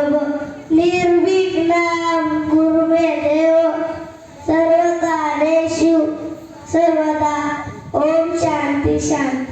परम निर्विघ्नाम गुरुमे देव. सर्व शिव सर्वदा ओम शांती शांती.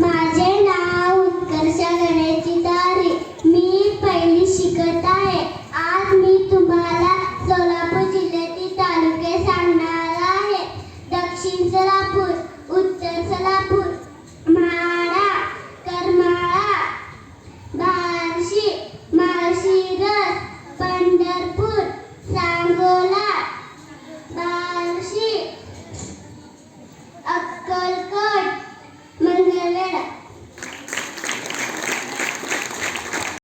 माझे नाव उत्कर्ष गणेश मी पहिली शिकत आहे.